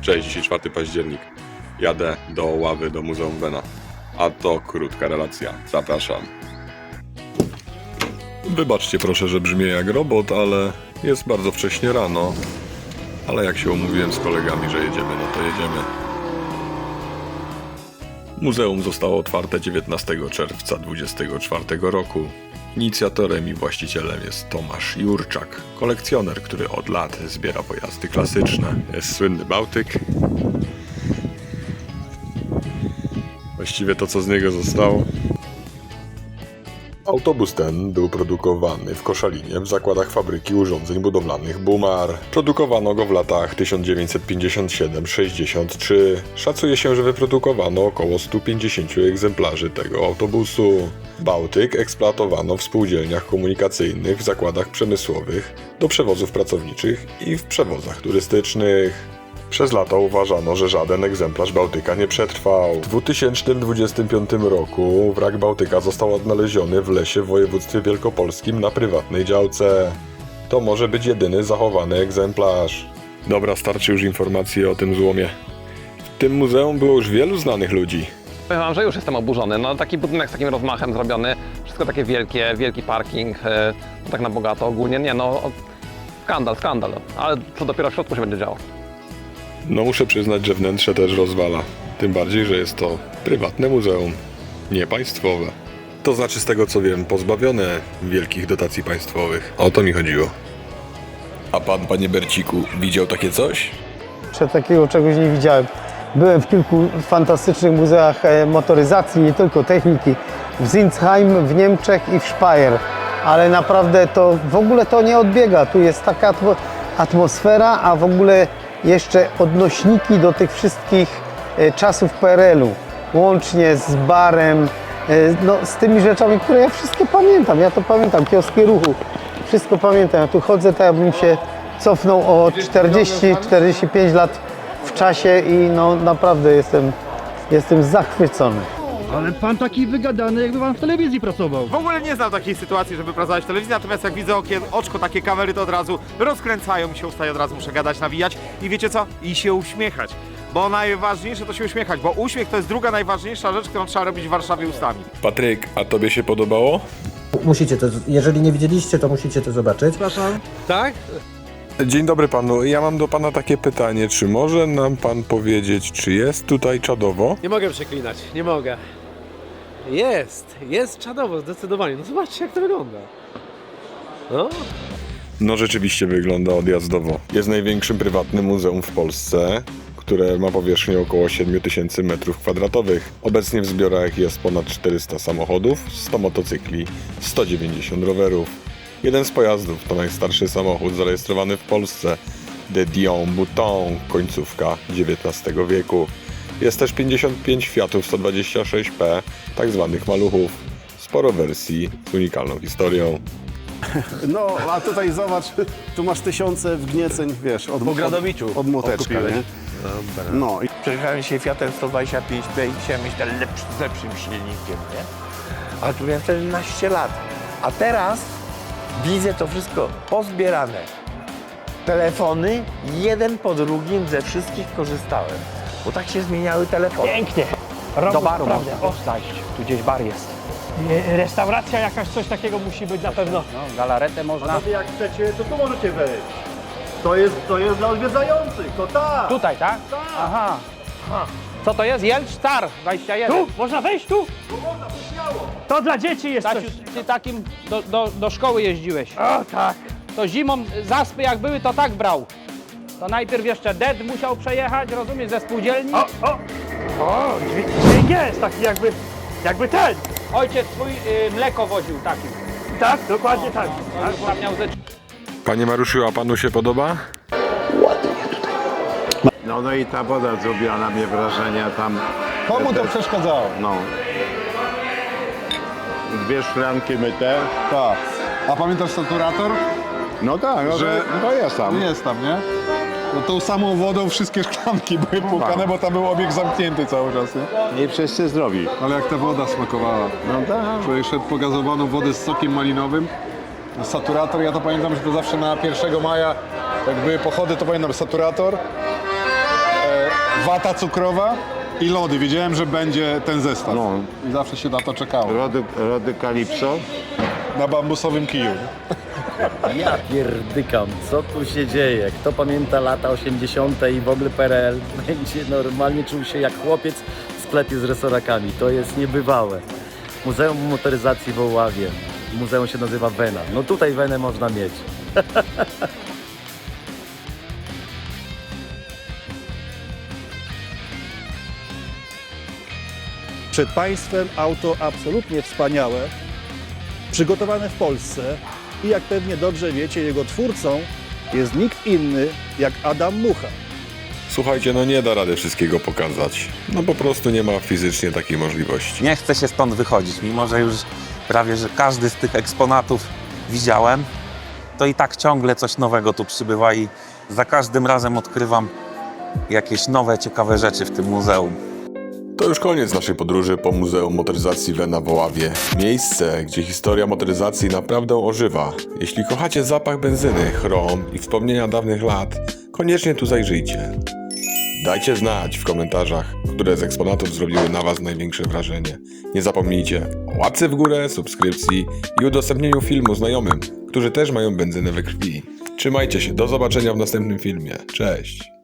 Cześć, dzisiaj 4 październik. Jadę do ławy do Muzeum Wena. A to krótka relacja. Zapraszam. Wybaczcie proszę, że brzmię jak robot, ale jest bardzo wcześnie rano. Ale jak się umówiłem z kolegami, że jedziemy, no to jedziemy. Muzeum zostało otwarte 19 czerwca 24 roku. Inicjatorem i właścicielem jest Tomasz Jurczak, kolekcjoner, który od lat zbiera pojazdy klasyczne. Jest słynny Bałtyk. Właściwie to, co z niego zostało. Autobus ten był produkowany w Koszalinie w zakładach fabryki urządzeń budowlanych Bumar. Produkowano go w latach 1957-63. Szacuje się, że wyprodukowano około 150 egzemplarzy tego autobusu. Bałtyk eksploatowano w spółdzielniach komunikacyjnych, w zakładach przemysłowych, do przewozów pracowniczych i w przewozach turystycznych. Przez lata uważano, że żaden egzemplarz Bałtyka nie przetrwał. W 2025 roku wrak Bałtyka został odnaleziony w lesie w województwie wielkopolskim na prywatnej działce. To może być jedyny zachowany egzemplarz. Dobra, starczy już informacji o tym złomie. W tym muzeum było już wielu znanych ludzi. Powiem wam, że już jestem oburzony. No taki budynek z takim rozmachem zrobiony, wszystko takie wielkie, wielki parking, no tak na bogato ogólnie. Nie no, skandal, skandal. Ale co dopiero w środku się będzie działo. No muszę przyznać, że wnętrze też rozwala. Tym bardziej, że jest to prywatne muzeum, nie państwowe. To znaczy, z tego co wiem, pozbawione wielkich dotacji państwowych. O to mi chodziło. A pan, panie Berciku, widział takie coś? Jeszcze takiego czegoś nie widziałem. Byłem w kilku fantastycznych muzeach e, motoryzacji, nie tylko techniki. W Zinsheim, w Niemczech i w Speyer. Ale naprawdę to w ogóle to nie odbiega. Tu jest taka atmo- atmosfera, a w ogóle jeszcze odnośniki do tych wszystkich e, czasów PRL-u. Łącznie z barem, e, no, z tymi rzeczami, które ja wszystkie pamiętam. Ja to pamiętam, kioskie ruchu. Wszystko pamiętam. Ja tu chodzę tak, jakbym się cofnął o 40-45 lat w czasie i no naprawdę jestem, jestem zachwycony. Ale pan taki wygadany, jakby pan w telewizji pracował. W ogóle nie znam takiej sytuacji, żeby pracować w telewizji, natomiast jak widzę okien, oczko, takie kamery, to od razu rozkręcają mi się usta i od razu muszę gadać, nawijać i wiecie co? I się uśmiechać. Bo najważniejsze to się uśmiechać, bo uśmiech to jest druga najważniejsza rzecz, którą trzeba robić w Warszawie ustami. Patryk, a tobie się podobało? Musicie to, jeżeli nie widzieliście, to musicie to zobaczyć. Dzień dobry panu. Ja mam do pana takie pytanie. Czy może nam pan powiedzieć, czy jest tutaj czadowo? Nie mogę przeklinać, nie mogę. Jest, jest czadowo, zdecydowanie. No zobaczcie jak to wygląda. No, No rzeczywiście wygląda odjazdowo. Jest największym prywatnym muzeum w Polsce, które ma powierzchnię około 7000 m2. Obecnie w zbiorach jest ponad 400 samochodów, 100 motocykli, 190 rowerów. Jeden z pojazdów to najstarszy samochód zarejestrowany w Polsce, The Dion Bouton, końcówka XIX wieku. Jest też 55 Fiatów 126P, tak zwanych maluchów. Sporo wersji z unikalną historią. No, a tutaj zobacz, tu masz tysiące wgnieceń, wiesz, od, od, od młoteczka, nie? No i Przejechałem się Fiatem 125B i chciałem mieć ten lepszy, z lepszym silnikiem, nie? A tu miałem 14 lat. A teraz widzę to wszystko pozbierane. Telefony, jeden po drugim ze wszystkich korzystałem. Bo tak się zmieniały telefony. Pięknie. Do baru naprawdę. można O, wstać. Tu gdzieś bar jest. e, Restauracja jakaś, coś takiego musi być na pewno. Galaretę można. Jak chcecie, to tu możecie wejść. To jest, to jest dla odwiedzających, to tak. Tutaj, tak? Aha. Co to jest? Jelcz Star 21. Tu? Można wejść tu? To dla dzieci jest coś. ty takim do, do, do szkoły jeździłeś. O tak. To zimą zaspy jak były, to tak brał. To najpierw jeszcze DED musiał przejechać, rozumiesz, ze spółdzielni. O, o. O, dźwięk, dźwięk jest taki jakby, jakby ten. Ojciec twój y, mleko woził takim. Tak, dokładnie tak. On już tam miał ze Panie Mariuszu, a panu się podoba? No, no i ta woda zrobiła na mnie wrażenie, tam... Komu to przeszkadzało? No. Dwie szklanki myte. Tak. A pamiętasz saturator? No tak, no Że- to, to jest tam. Jest tam, nie? No tą samą wodą wszystkie szklanki były płukane, bo tam był obieg zamknięty cały czas, nie? I wszyscy zdrowi. Ale jak ta woda smakowała. No tak. Człowiek szedł po gazowaną wodę z sokiem malinowym saturator, ja to pamiętam, że to zawsze na 1 maja, jak były pochody, to pamiętam saturator, wata cukrowa i lody. Wiedziałem, że będzie ten zestaw. I zawsze się na to czekało. Rody, rody Kalipso. Na bambusowym kiju. Ja pierdykam, co tu się dzieje? Kto pamięta lata 80. i w ogóle PRL, będzie normalnie czuł się jak chłopiec w sklepie z resorakami. To jest niebywałe. Muzeum Motoryzacji w Oławie. Muzeum się nazywa Wena. No tutaj Wenę można mieć. Przed Państwem auto absolutnie wspaniałe, przygotowane w Polsce i jak pewnie dobrze wiecie, jego twórcą jest nikt inny jak Adam Mucha. Słuchajcie, no nie da rady wszystkiego pokazać. No po prostu nie ma fizycznie takiej możliwości. Nie chcę się stąd wychodzić, mimo że już prawie że każdy z tych eksponatów widziałem, to i tak ciągle coś nowego tu przybywa i za każdym razem odkrywam jakieś nowe, ciekawe rzeczy w tym muzeum. To już koniec naszej podróży po Muzeum Motoryzacji Wena w Oławie. Miejsce, gdzie historia motoryzacji naprawdę ożywa. Jeśli kochacie zapach benzyny, chrom i wspomnienia dawnych lat, koniecznie tu zajrzyjcie. Dajcie znać w komentarzach, które z eksponatów zrobiły na Was największe wrażenie. Nie zapomnijcie o łapce w górę, subskrypcji i udostępnieniu filmu znajomym, którzy też mają benzynę we krwi. Trzymajcie się, do zobaczenia w następnym filmie. Cześć!